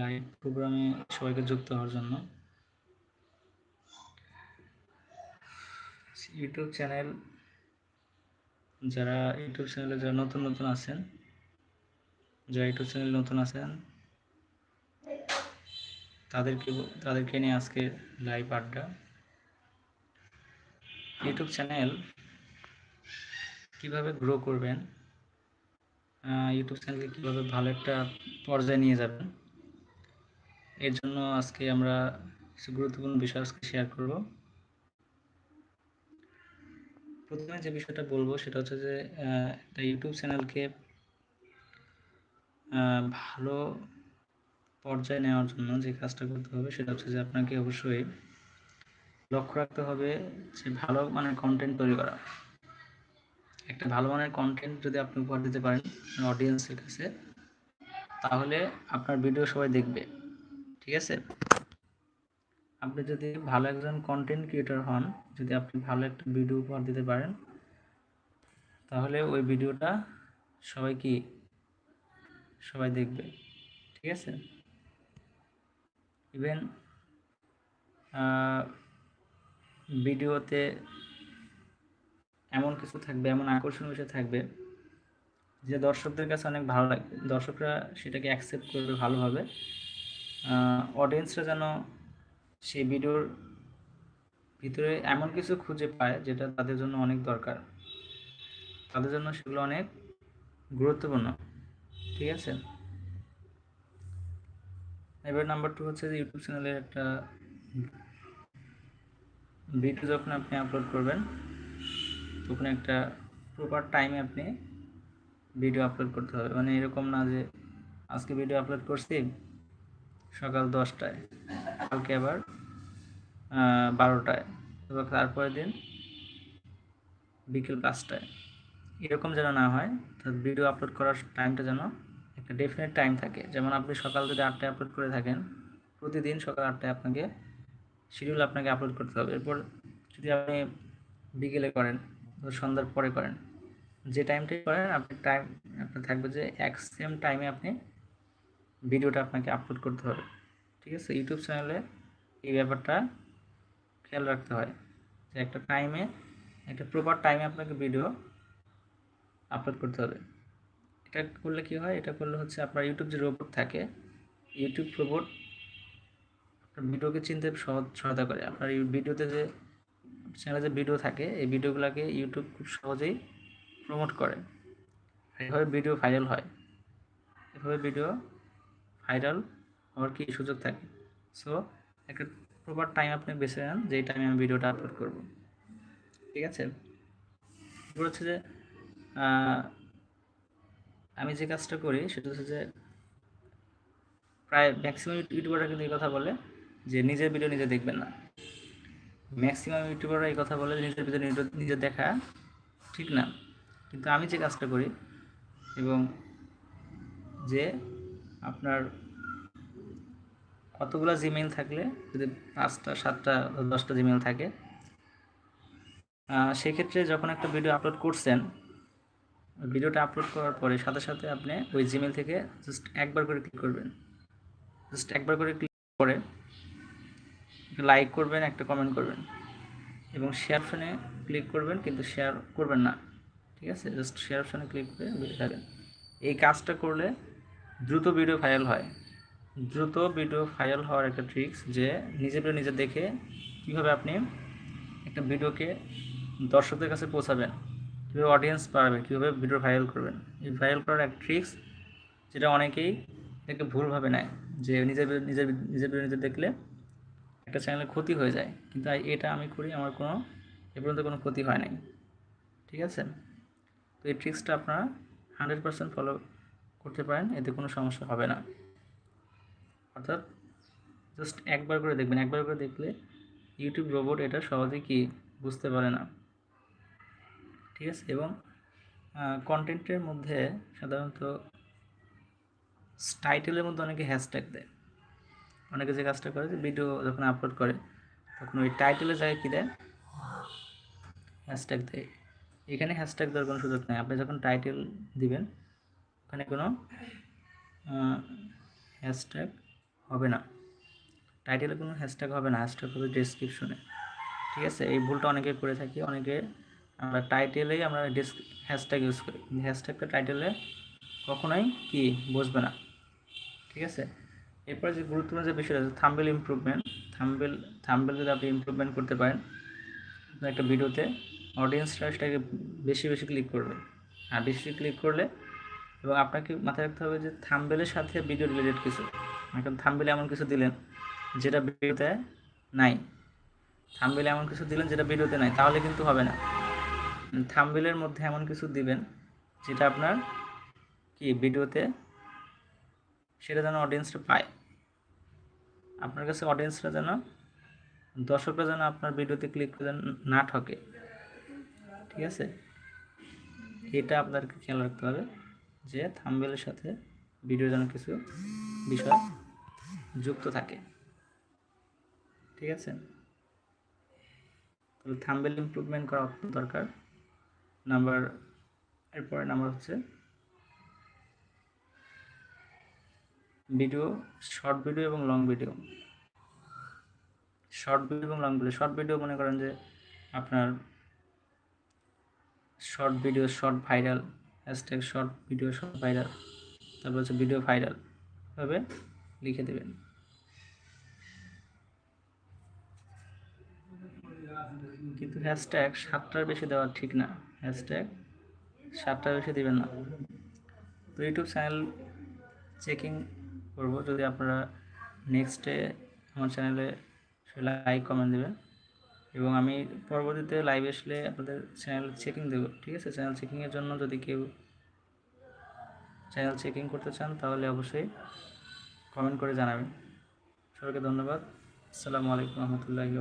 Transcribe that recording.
Live প্রোগ্রামে সবাইকে যুক্ত হওয়ার জন্য। ইউটিউব চ্যানেল যারা ইউটিউব চ্যানেলে যারা নতুন নতুন আছেন, যারা ইউটিউব চ্যানেল নতুন আছেন, তাদেরকে তাদেরকে নিয়ে আজকে লাইভ আড্ডা। ইউটিউব চ্যানেল কীভাবে গ্রো করবেন ইউটিউব চ্যানেলকে কীভাবে ভালো একটা পর্যায়ে নিয়ে যাবেন এর জন্য আজকে আমরা কিছু গুরুত্বপূর্ণ বিষয় আজকে শেয়ার করব। প্রথমে যে বিষয়টা বলব সেটা হচ্ছে যে একটা ইউটিউব চ্যানেলকে ভালো পর্যায়ে নেওয়ার জন্য যে কাজটা করতে হবে সেটা হচ্ছে যে আপনাকে অবশ্যই লক্ষ্য রাখতে হবে যে ভালো মানের কন্টেন্ট তৈরি করা। একটা ভালো মানের কন্টেন্ট যদি আপনি উপহার দিতে পারেন অডিয়েন্সের কাছে, তাহলে আপনার ভিডিও সবাই দেখবে। ঠিক আছে? আপনি যদি ভালো একজন কন্টেন্ট ক্রিয়েটর হন, যদি আপনি ভালো একটা ভিডিও উপহার দিতে পারেন, তাহলে ওই ভিডিওটা সবাই কি সবাই দেখবে, ঠিক আছে? ইভেন ভিডিওতে এমন কিছু থাকবে, এমন আকর্ষণীয় বিষয় থাকবে, যে দর্শকদের কাছে অনেক ভালো লাগবে। দর্শকরা সেটাকে অ্যাকসেপ্ট করবে ভালোভাবে। অডিয়েন্সরা যেন সেই ভিডিওর ভিতরে এমন কিছু খুঁজে পায় যেটা তাদের জন্য অনেক দরকার। তাদের জন্য সেগুলো অনেক গুরুত্বপূর্ণ। ঠিক আছে? এবার নাম্বার টু হচ্ছে যে ইউটিউব চ্যানেলের একটা ভিডিও যখন আপনি আপলোড করবেন, তখন একটা প্রপার টাইমে আপনি ভিডিও আপলোড করতে হবে। মানে এরকম না যে আজকে ভিডিও আপলোড করছি সকাল দশটায়, কালকে আবার বারোটায় এবং তারপরের দিন বিকেল পাঁচটায়। এরকম যেন না হয় তো ভিডিও আপলোড করার টাইমটা যেন একটা ডেফিনেট টাইম থাকে। যেমন আপনি সকাল যদি আটটায় আপলোড করে থাকেন, প্রতিদিন সকাল আটটায় আপনাকে শিডিউল আপনাকে আপলোড করতে হবে। এরপর যদি আপনি বিকেলে করেন সন্ধ্যার পরে করেন, যে টাইমটাই করেন, আপনি টাইম আপনার থাকবে যে এক সেম টাইমে আপনি ভিডিওটা আপনাকে আপলোড করতে হবে। ঠিক আছে? ইউটিউব চ্যানেলে এই ব্যাপারটা খেয়াল রাখতে হয় যে একটা টাইমে একটা প্রপার টাইমে আপনাকে ভিডিও আপলোড করতে হবে। এটা করলে কি হয়? এটা করলে হচ্ছে আপনার ইউটিউব যে রোবট থাকে ইউটিউব রোবট আপনার ভিডিওকে চিনতে সহায়তা করে। আপনার ভিডিওতে যে চ্যানেলে যে ভিডিও থাকে, এই ভিডিওগুলোকে ইউটিউব খুব সহজেই প্রমোট করে। এভাবে ভিডিও ভাইরাল হয়। এভাবে ভিডিও ভাইরাল হওয়ার কি সুযোগ থাকে? সো একটা প্রপার টাইম আপনি বেছে নেন যেই টাইমে আমি ভিডিওটা আপলোড করব। ঠিক আছে? এরপর হচ্ছে যে আমি যে কাজটা করি সেটা হচ্ছে যে, প্রায় ম্যাক্সিমাম ইউটিউবাররা কিন্তু এই কথা বলে যে, নিজের ভিডিও নিজে দেখবেন না। ম্যাক্সিমাম ইউটিউবাররা এই কথা বলে নিজের ভিতরে নিজে দেখা ঠিক না। কিন্তু আমি যে কাজটা করি এবং যে আপনার কতগুলো জিমেল থাকলে? যদি পাঁচটা, সাতটা, দশটা জিমেল থাকে। সেক্ষেত্রে যখন একটা ভিডিও আপলোড করছেন ভিডিওটা আপলোড করার পরে সাথে সাথে আপনি ওই জিমেল থেকে জাস্ট একবার করে ক্লিক করবেন। জাস্ট একবার করে ক্লিক করে লাইক করবেন, একটা কমেন্ট করবেন। এবং শেয়ার অপশানে ক্লিক করবেন, কিন্তু শেয়ার করবেন না। ঠিক আছে? জাস্ট শেয়ার অপশানে ক্লিক করে বেরিয়ে থাকেন এই কাজটা করলে দ্রুত ভিডিও ভাইরাল হয়। দ্রুত ভিডিও ভাইরাল হওয়ার একটা ট্রিক্স যে নিজে ভিডিও নিজে দেখে কীভাবে আপনি একটা ভিডিওকে দর্শকদের কাছে পৌঁছাবেন, কীভাবে অডিয়েন্স পাবেন কীভাবে ভিডিও ভাইরাল করবেন। এই ভাইরাল করার এক ট্রিক্স যেটা অনেকেই এটাকে ভুলভাবে নেয় যে নিজের নিজের নিজের ভিডিও নিজে দেখলে একটা চ্যানেলের ক্ষতি হয়ে যায়। কিন্তু এটা আমি করি, আমার কোনো, এ পর্যন্ত কোনো ক্ষতি হয় নাই। ঠিক আছে? তো এই ট্রিক্সটা আপনারা হান্ড্রেড পারসেন্ট ফলো করতে পারেন, এতে কোনো সমস্যা হবে না। অর্থাৎ জাস্ট একবার করে দেখবেন, একবার করে দেখলে ইউটিউব রোবট এটা সহজেই কি বুঝতে পারে না। ঠিক আছে? এবং কন্টেন্টের মধ্যে সাধারণত টাইটেলের মধ্যে অনেকে হ্যাশট্যাগ দেয়। অনেকে যে কাজটা করে যে ভিডিও যখন আপলোড করে, তখন ওই টাইটেলের জায়গায় কী দেয়? হ্যাশট্যাগ দেয়। এখানে হ্যাশট্যাগ দেওয়ার কোনো সুযোগ নেই। আপনি যখন টাইটেল দিবেন ওখানে কোনো হ্যাশট্যাগ হবে না। টাইটেলে কোনো হ্যাশট্যাগ হবে না হ্যাশট্যাগ হবে ডেসক্রিপশনে ঠিক আছে? এই ভুলটা অনেকে করে থাকি, অনেকে আমরা টাইটেলেই আমরা ডেস্ক হ্যাশট্যাগ ইউজ করি। হ্যাশট্যাগটা টাইটেলে কখনোই কি বসবে না। ঠিক আছে? এরপরে যে গুরুত্বপূর্ণ যে বিষয়টা আছে থাম্বেল ইমপ্রুভমেন্ট থাম্বেল থাম্বেল যদি আপনি ইমপ্রুভমেন্ট করতে পারেন, একটা ভিডিওতে অডিয়েন্সরা সেটাকে বেশি বেশি ক্লিক করবে। আর বেশি ক্লিক করলে এবং আপনাকে মাথায় রাখতে হবে যে থাম্বেলের সাথে ভিডিও রিলেটেড কিছু। এখন থাম্বেলে এমন কিছু দিলেন যেটা ভিডিওতে নাই। থাম্বেলে এমন কিছু দিলেন যেটা ভিডিওতে নাই, তাহলে কিন্তু হবে না। থাম্বেলের মধ্যে এমন কিছু দিবেন যেটা আপনার কি ভিডিওতে সেটা যেন অডিয়েন্সরা পায়। আপনার কাছে অডিয়েন্সরা যেন, দর্শকরা যেন আপনার ভিডিওতে ক্লিক করে না ঠকে। ঠিক আছে? এটা আপনাকে খেয়াল রাখতে হবে। যে থাম্বেলের সাথে ভিডিও যেন কিছু বিষয় যুক্ত থাকে। ঠিক আছে? তাহলে থাম্বেল ইমপ্রুভমেন্ট করা অত্যন্ত দরকার। নাম্বার, এরপরে নাম্বার হচ্ছে ভিডিও শর্ট ভিডিও এবং লং ভিডিও শর্ট ভিডিও এবং লং ভিডিও শর্ট ভিডিও মনে করেন যে আপনার short video short viral hashtag short video short viral তারপর হচ্ছে ভিডিও ভাইরাল এভাবে লিখে দেবেন। কিন্তু হ্যাশট্যাগ সাতটার বেশি দেওয়া ঠিক না। হ্যাশট্যাগ সাতটার বেশি দিবেন না। তো ইউটিউব চ্যানেল চেকিং করব। যদি আপনারা নেক্সটে আমার চ্যানেলে লাইক কমেন্ট দেবেন। এবং আমি পরবর্তীতে লাইভ আসলে আপনাদের চ্যানেল চেকিং দেবো, ঠিক আছে? চ্যানেল চেকিংয়ের জন্য যদি কেউ চ্যানেল চেকিং করতে চান, তাহলে অবশ্যই কমেন্ট করে জানাবেন। সবাইকে ধন্যবাদ। আসসালামু আলাইকুম রহমতুল্লাহি